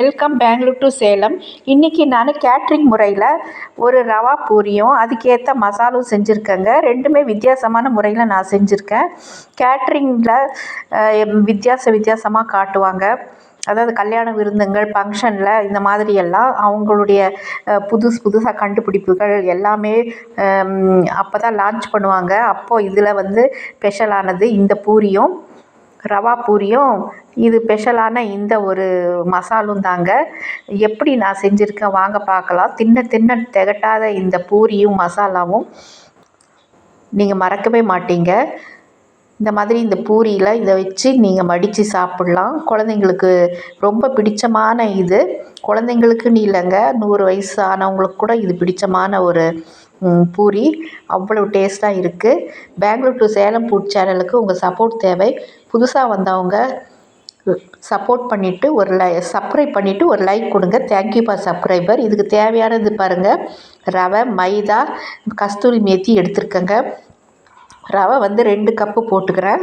Welcome Bangalore to Salem இன்றைக்கி நான் catering முறையில் ஒரு ரவா பூரியும் அதுக்கேற்ற மசாலும் செஞ்சுருக்கேங்க. ரெண்டுமே வித்தியாசமான முறையில் நான் செஞ்சுருக்கேன். கேட்ரிங்கில் வித்தியாச வித்தியாசமாக காட்டுவாங்க. அதாவது கல்யாண விருந்துங்கள் ஃபங்க்ஷனில் இந்த மாதிரி எல்லாம் அவங்களுடைய புதுசு புதுசாக கண்டுபிடிப்புகள் எல்லாமே அப்போ தான் லான்ச் பண்ணுவாங்க. அப்போது இதில் வந்து ஸ்பெஷலானது இந்த பூரியும் ரவா பூரியும் இது ஸ்பெஷலான இந்த ஒரு மசாலும் தாங்க. எப்படி நான் செஞ்சுருக்கேன் வாங்க பார்க்கலாம். தின்ன தின்ன திகட்டாத இந்த பூரியும் மசாலாவும் நீங்கள் மறக்கவே மாட்டீங்க. இந்த மாதிரி இந்த பூரியில் இதை வச்சு நீங்கள் மடித்து சாப்பிட்லாம். குழந்தைங்களுக்கு ரொம்ப பிடிச்சமான இது. குழந்தைங்களுக்குன்னு இல்லைங்க நூறு வயசு ஆனவங்களுக்கு கூட இது பிடிச்சமான ஒரு பூரி. அவ்வளோ டேஸ்ட்டாக இருக்குது பெங்களூர் டு சேலம் ஃபுட் சேனலுக்கு உங்கள் சப்போர்ட் தேவை. புதுசாக வந்தவங்க சப்போர்ட் பண்ணிவிட்டு ஒரு லை சப்ஸ்கிரைப் பண்ணிவிட்டு ஒரு லைக் கொடுங்க. தேங்க்யூ ஃபார் சப்ஸ்கிரைபர் இதுக்கு தேவையானது பாருங்கள் ரவை மைதா கஸ்தூரி மேத்தி எடுத்துருக்கேங்க. ரவை வந்து ரெண்டு கப்பு போட்டுக்கிறேன்.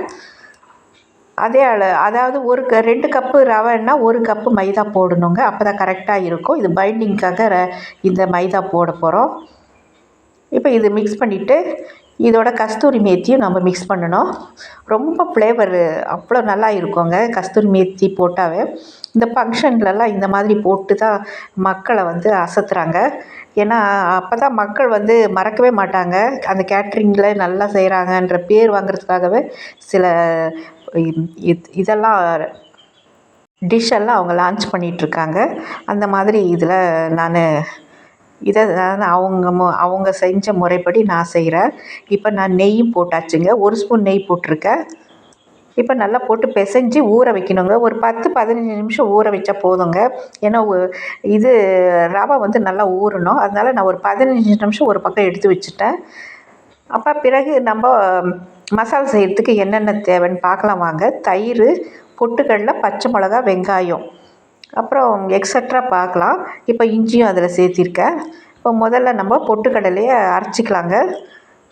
அதே அளவு அதாவது ஒரு க ரெண்டு கப்பு ரவைன்னா ஒரு கப்பு மைதா போடணுங்க. அப்போ தான் கரெக்டாக இருக்கும். இது பைண்டிங்க்காக ர இந்த மைதா போட போகிறோம் இப்போ இது மிக்ஸ் பண்ணிவிட்டு இதோட கஸ்தூரி மேத்தியும் நம்ம மிக்ஸ் பண்ணணும். ரொம்ப ஃப்ளேவரு அவ்வளோ நல்லா இருக்குங்க கஸ்தூரி மேத்தி போட்டாவே. இந்த ஃபங்க்ஷன்லலாம் இந்த மாதிரி போட்டு தான் மக்களை வந்து அசத்துறாங்க. ஏன்னா அப்போ தான் மக்கள் வந்து மறக்கவே மாட்டாங்க. அந்த கேட்ரிங்கில் நல்லா செய்கிறாங்கன்ற பேர் வாங்குறதுக்காகவே சில இதெல்லாம் டிஷ்ஷெல்லாம் அவங்க லான்ச் பண்ணிகிட்ருக்காங்க அந்த மாதிரி இதில் நான் இதை நான் அவங்க மு அவங்க செஞ்ச முறைப்படி நான் செய்கிறேன் இப்போ நான் நெய்யும் போட்டாச்சுங்க. ஒரு ஸ்பூன் நெய் போட்டிருக்கேன் இப்போ நல்லா போட்டு பிசைஞ்சு ஊற வைக்கணுங்க. ஒரு பத்து பதினஞ்சு நிமிஷம் ஊற வச்சா போதுங்க. ஏன்னா இது ரவை வந்து நல்லா ஊறணும். அதனால் நான் ஒரு பதினஞ்சு நிமிஷம் ஒரு பக்கம் எடுத்து வச்சுட்டேன். அப்போ பிறகு நம்ம மசாலா செய்கிறதுக்கு என்னென்ன தேவைன்னு பார்க்கலாம் வாங்க. தயிர் பொட்டுக்கடலை பச்சை மிளகா வெங்காயம். அப்புறம் எக்ஸட்ரா பார்க்கலாம். இப்போ இஞ்சியும் அதில் சேர்த்திருக்கேன் இப்போ முதல்ல நம்ம பொட்டுக்கடலையை அரைச்சிக்கலாங்க.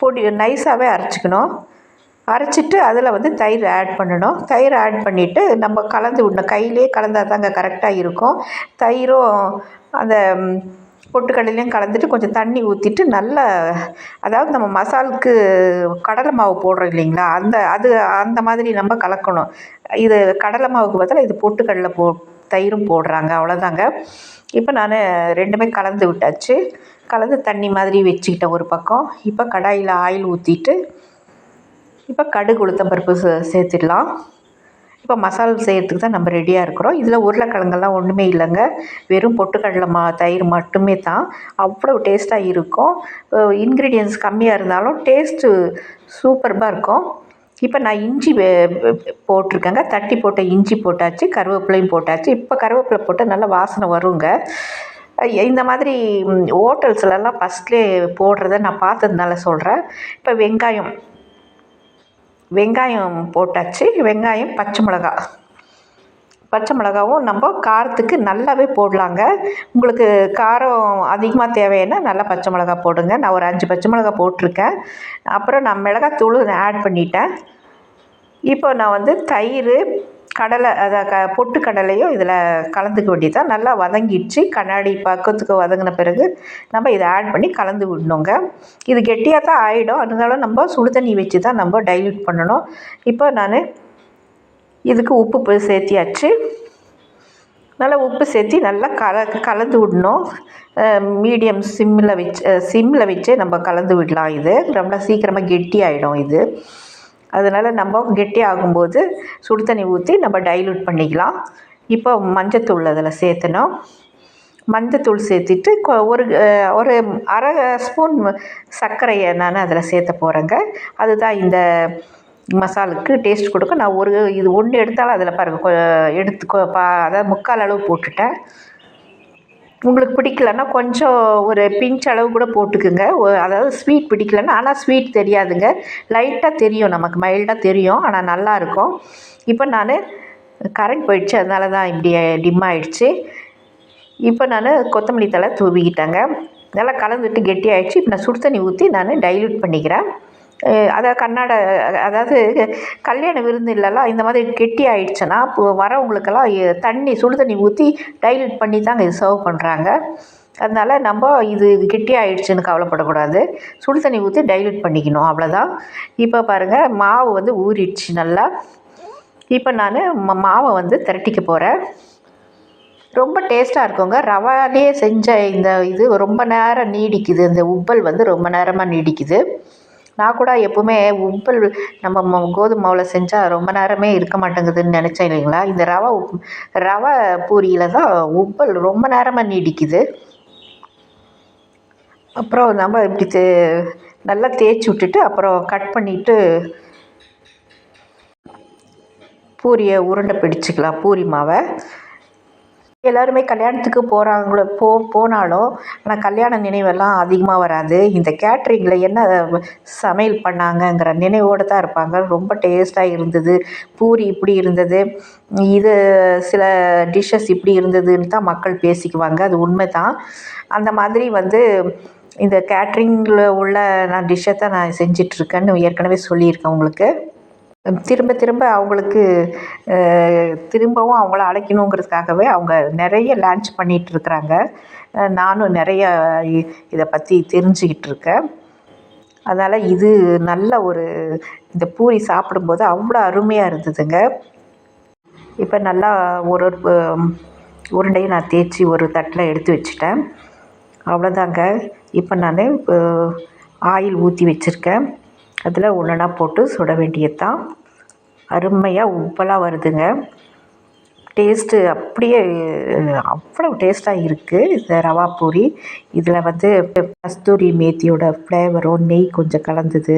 பொடி நைஸாகவே அரைச்சிக்கணும். அரைச்சிட்டு அதில் வந்து தயிர் ஆட் பண்ணணும். தயிர் ஆட் பண்ணிவிட்டு நம்ம கலந்து விடணும். கையிலே கலந்தால் தாங்க கரெக்டாக இருக்கும். தயிரும் அந்த பொட்டுக்கடலையும் கலந்துட்டு கொஞ்சம் தண்ணி ஊற்றிட்டு நல்லா அதாவது நம்ம மசாலுக்கு கடலை மாவு போடுறோம் இல்லைங்களா? அந்த அது அந்த மாதிரி நம்ம கலக்கணும். இது கடலை மாவுக்கு பதிலாக இது பொட்டுக்கடலை போ தயிரும் போடுறாங்க அவ்வளோதாங்க இப்போ நான் ரெண்டுமே கலந்து விட்டாச்சு. கலந்து தண்ணி மாதிரி வச்சுக்கிட்டேன் ஒரு பக்கம். இப்போ கடாயில் ஆயில் ஊற்றிட்டு இப்போ கடுகு உளுத்தம்பருப்பு சே சேர்த்துடலாம். இப்போ மசாலா செய்கிறதுக்கு தான் நம்ம ரெடியாக இருக்கிறோம். இதில் உருளைக்கிழங்கெல்லாம் ஒன்றுமே இல்லைங்க. வெறும் பொட்டுக்கடலை மா தயிர் மட்டுமே தான். அவ்வளோ டேஸ்ட்டாக இருக்கும். இன்க்ரீடியன்ஸ் கம்மியாக இருந்தாலும் டேஸ்ட்டு சூப்பர்பாக இருக்கும். இப்போ நான் இஞ்சி போட்டிருக்கேங்க. தட்டி போட்ட இஞ்சி போட்டாச்சு கருவேப்பிலையும் போட்டாச்சு. இப்போ கருவேப்பிலை போட்டால் நல்லா வாசனை வருங்க. இந்த மாதிரி ஹோட்டல்ஸ்லலாம் ஃபஸ்ட்லேயே போடுறத நான் பார்த்ததுனால சொல்கிறேன் இப்போ வெங்காயம் வெங்காயம் போட்டாச்சு. வெங்காயம் பச்சை மிளகா பச்சை மிளகாவும் நம்ம காரத்துக்கு நல்லாவே போடலாங்க. உங்களுக்கு காரம் அதிகமாக தேவைன்னா நல்லா பச்சை மிளகா போடுங்க. நான் ஒரு அஞ்சு பச்சை மிளகா போட்டிருக்கேன். அப்புறம் நான் மிளகாத்தூள் ஆட் பண்ணிட்டேன். இப்போ நான் வந்து தயிர் கடலை அதை க பொட்டு கடலையும் இதில் கலந்துக்க வேண்டியதான் நல்லா வதங்கிடுச்சு. கண்ணாடி பக்கத்துக்கு வதங்கின பிறகு நம்ம இதை ஆட் பண்ணி கலந்து விடணுங்க. இது கெட்டியாக தான் ஆகிடும் அதனால நம்ம சுடு தண்ணி வச்சு தான் நம்ம டைல்யூட் பண்ணணும். இப்போ நான் இதுக்கு உப்பு சேர்த்தியாச்சு. நல்லா உப்பு சேர்த்தி நல்லா கல கலந்து விடணும். மீடியம் சிம்மில் வச்சு சிம்மில் வச்சு நம்ம கலந்து விடலாம் இது. ரொம்ப சீக்கிரமாக கெட்டி ஆகிடும் இது. அதனால் நம்ம கெட்டி ஆகும்போது சுடு தண்ணி ஊற்றி நம்ம டைலூட் பண்ணிக்கலாம். இப்போ மஞ்சத்தூள் அதில் சேர்த்தணும். மஞ்சத்தூள் சேர்த்துட்டு கொ- ஒரு ஒரு அரை ஸ்பூன் சர்க்கரையை நான் அதில் சேர்த்த போகிறேங்க அதுதான் இந்த மசாலுக்கு டேஸ்ட் கொடுக்கும். நான் ஒரு இது ஒன்று எடுத்தாலும் அதில் பாருங்கள் கொ- எடுத்து கொ- பா அதாவது முக்கால் அளவு போட்டுட்டேன். உங்களுக்கு பிடிக்கலன்னா கொஞ்சம் ஒரு பிஞ்ச் அளவு கூட போட்டுக்குங்க. அதாவது ஸ்வீட் பிடிக்கலன்னா ஆனால் ஸ்வீட் தெரியாதுங்க. லைட்டாக தெரியும் நமக்கு மைல்டாக தெரியும் ஆனால் நல்லா இருக்கும். இப்போ நான் கரண்ட் போயிடுச்சு அதனால தான் இப்படி டிம் ஆயிடுச்சு. இப்போ நான் கொத்தமல்லி தழை தூவிக்கிட்டேங்க. நல்லா கலந்துட்டு கெட்டி ஆயிடுச்சு இப்போ நான் சுடு தண்ணி ஊற்றி நான் டைல்யூட் பண்ணிக்கிறேன். அதாவது கன்னட அதாவது கல்யாண விருந்து விருந்துலலாம் இந்த மாதிரி கெட்டி ஆயிடுச்சுன்னா இப்போ வரவங்களுக்கெல்லாம் தண்ணி சுடு தண்ணி ஊற்றி டைல்யூட் பண்ணி தாங்க இது சர்வ் பண்ணுறாங்க அதனால் நம்ம இது கெட்டி ஆயிடுச்சுன்னு கவலைப்படக்கூடாது. சுடு தண்ணி ஊற்றி டைல்யூட் பண்ணிக்கணும் அவ்வளோதான் இப்போ பாருங்கள் மாவு வந்து ஊறிடுச்சு நல்லா. இப்போ நான் மாவை வந்து திரட்டிக்க போகிறேன் ரொம்ப டேஸ்ட்டாக இருக்குங்க. ரவாலே செஞ்ச இந்த இது ரொம்ப நேரம் நீடிக்குது. இந்த உப்பல் வந்து ரொம்ப நேரமாக நீடிக்குது. நான் கூட எப்போவுமே உப்பல் நம்ம ம- கோதுமை மாவில் செஞ்சால் ரொம்ப நேரமே இருக்க மாட்டேங்குதுன்னு நினச்சேன் இல்லைங்களா? இந்த ரவை உப் ரவை பூரியில் தான் உப்பல் ரொம்ப நேரமாக நீடிக்குது. அப்புறம் நம்ம இப்படி தே நல்லா தேய்ச்சி விட்டுட்டு அப்புறம் கட் பண்ணிவிட்டு பூரியை உருண்டை பிடிச்சிக்கலாம் பூரி மாவை. எல்லாருமே கல்யாணத்துக்கு போகிறாங்களோ போ போனாலும் ஆனால் கல்யாண நினைவெல்லாம் அதிகமாக வராது. இந்த கேட்ரிங்கில் என்ன சமையல் பண்ணாங்கங்கிற நினைவோடு தான் இருப்பாங்க. ரொம்ப டேஸ்ட்டாக இருந்தது. பூரி இப்படி இருந்தது. இது சில டிஷ்ஷஸ் இப்படி இருந்ததுன்னு தான் மக்கள் பேசிக்குவாங்க. அது உண்மை தான். அந்த மாதிரி வந்து இந்த கேட்ரிங்கில் உள்ள நான் டிஷ்ஷை தான் நான் செஞ்சிட்ருக்கேன்னு ஏற்கனவே சொல்லியிருக்கேன் உங்களுக்கு. திரும்ப திரும்ப அவங்களுக்கு திரும்பவும் அவங்கள அழைக்கணுங்கிறதுக்காகவே அவங்க நிறைய லான்ச் பண்ணிகிட்ருக்குறாங்க நானும் நிறைய இதை பற்றி தெரிஞ்சுக்கிட்டு இருக்கேன் அதனால் இது நல்ல ஒரு இந்த பூரி சாப்பிடும்போது அவ்வளோ அருமையாக இருந்ததுங்க. இப்போ நல்லா ஒரு ஒரு உருண்டையும் நான் தேய்ச்சி ஒரு தட்டில் எடுத்து வச்சுட்டேன். அவ்வளோதாங்க. இப்போ நான் ஆயில் ஊற்றி வச்சுருக்கேன். அதில் ஒன்றா போட்டு சுட வேண்டியது தான் அருமையாக உப்பலாக வருதுங்க. டேஸ்ட்டு அப்படியே அவ்வளோ டேஸ்ட்டாக இருக்குது இந்த ரவா பூரி. இதில் வந்து கஸ்தூரி மேத்தியோட ஃப்ளேவரும் நெய் கொஞ்சம் கலந்தது.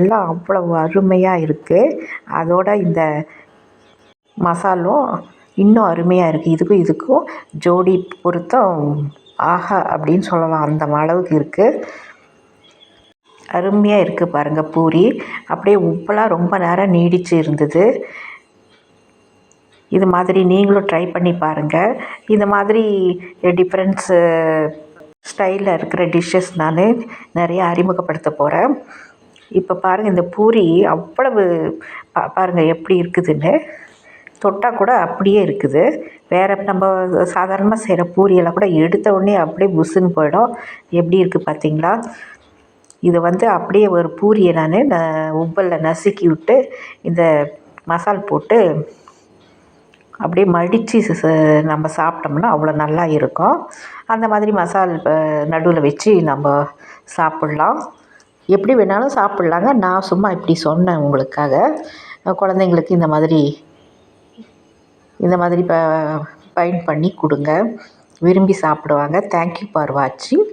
எல்லாம் அவ்வளோ அருமையாக இருக்குது அதோட இந்த மசாலும் இன்னும் அருமையாக இருக்குது இதுக்கும் இதுக்கும் ஜோடி பொருத்தம் ஆஹா அப்படின்னு சொல்லலாம். அந்த அளவுக்கு இருக்குது அருமையாக இருக்குது பாருங்கள் பூரி. அப்படியே உப்பெல்லாம் ரொம்ப நேரம் நீடிச்சு இருந்தது. இது மாதிரி நீங்களும் ட்ரை பண்ணி பாருங்கள் இந்த மாதிரி டிஃப்ரெண்ட்ஸு ஸ்டைலில் இருக்கிற டிஷ்ஷஸ் நான் நிறைய அறிமுகப்படுத்த போகிறேன் இப்போ பாருங்கள் இந்த பூரி அவ்வளவு பா பாருங்கள் எப்படி இருக்குதுன்னு. தொட்டால் கூட அப்படியே இருக்குது. வேறு நம்ம சாதாரணமாக செய்கிற பூரியெல்லாம் கூட எடுத்த உடனே அப்படியே புசுன்னு போயிடும். எப்படி இருக்குது பார்த்தீங்களா இது வந்து அப்படியே ஒரு பூரியை நான் உப்பலில் நசுக்கி விட்டு இந்த மசால் போட்டு அப்படியே மடித்து நம்ம சாப்பிட்டோம்னா அவ்வளோ நல்லா இருக்கும். அந்த மாதிரி மசால் நடுவில் வச்சு நம்ம சாப்பிட்லாம். எப்படி வேணாலும் சாப்பிட்லாங்க. நான் சும்மா இப்படி சொன்னேன் உங்களுக்காக. குழந்தைங்களுக்கு இந்த மாதிரி இந்த மாதிரி ப பயன் பண்ணி கொடுங்க. விரும்பி சாப்பிடுவாங்க. தேங்க்யூ ஃபார் வாட்சிங்